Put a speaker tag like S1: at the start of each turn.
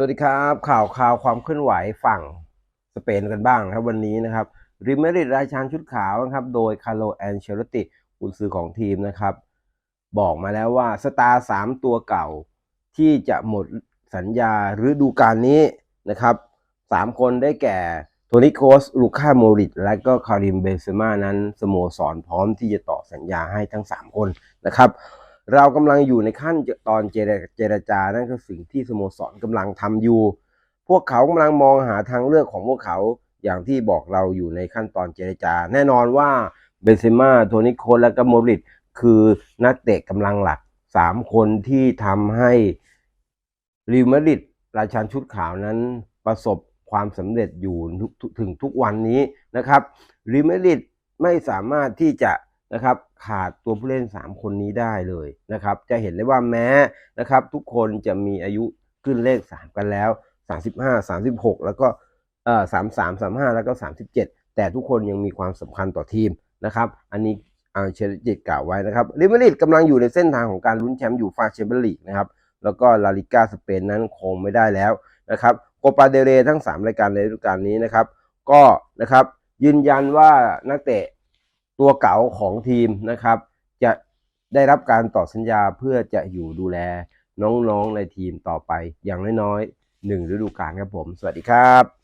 S1: สวัสดีครับ ข่าวข่าวความเคลื่อนไหวฝั่งสเปนกันบ้างครับวันนี้นะครับริเมริดราชานชุดขาวนะครับโดยคาร์โลแอนเชลติกุนซือของทีมนะครับ บอกมาแล้วว่าสตาร์สามตัวเก่าที่จะหมดสัญญาฤดูกาลนี้นะครับสามคนได้แก่โทนิโคสลูค่าโมริตและก็คาริมเบเซม่านั้นสโมสรพร้อมที่จะต่อสัญญาให้ทั้ง 3 คนนะครับ เรากำลังอยู่ในขั้นตอนเจรเจรจา นั่นคือสิ่งที่สโมสรกำลังทำอยู่ พวกเขากำลังมองหาทางเลือกของพวกเขาอย่างที่บอกเราอยู่ในขั้นตอนเจรจา แน่นอนว่าเบนเซม่าโทนิโคและก็โมริตคือนักเตะกำลังหลัก 3 คนที่ทำให้ริมาริดราชันชุดขาวนั้นประสบความสำเร็จอยู่ถึงทุกวันนี้นะครับริมาริดไม่สามารถที่จะ นะครับขาดตัวผู้เล่น 3 คนนี้ได้เลยนะครับ จะเห็นได้ว่าแม้นะครับ ทุกคนจะมีอายุขึ้นเลข 3 กันแล้ว 35 36 แล้วก็เอ่อ33 35 แล้วก็ 37 แต่ทุกคนยังมีความสำคัญต่อทีมนะครับ อันนี้อังเชลติกล่าวไว้นะครับริมาริดกำลังอยู่ในเส้นทางของการลุ้นแชมป์อยู่ฟาแชเปี้ยนลีกนะครับแล้วก็ลาลิก้าสเปนนั้นคงไม่ได้แล้วนะครับโคปาเดเรทั้ง 3 รายการในฤดูกาลนี้นะครับ ก็นะครับยืนยันว่านักเตะ ตัวเก่าของทีมนะครับ จะได้รับการต่อสัญญาเพื่อจะอยู่ดูแลน้องๆในทีมต่อไปอย่างน้อยๆหนึ่งฤดูกาลครับผม สวัสดีครับ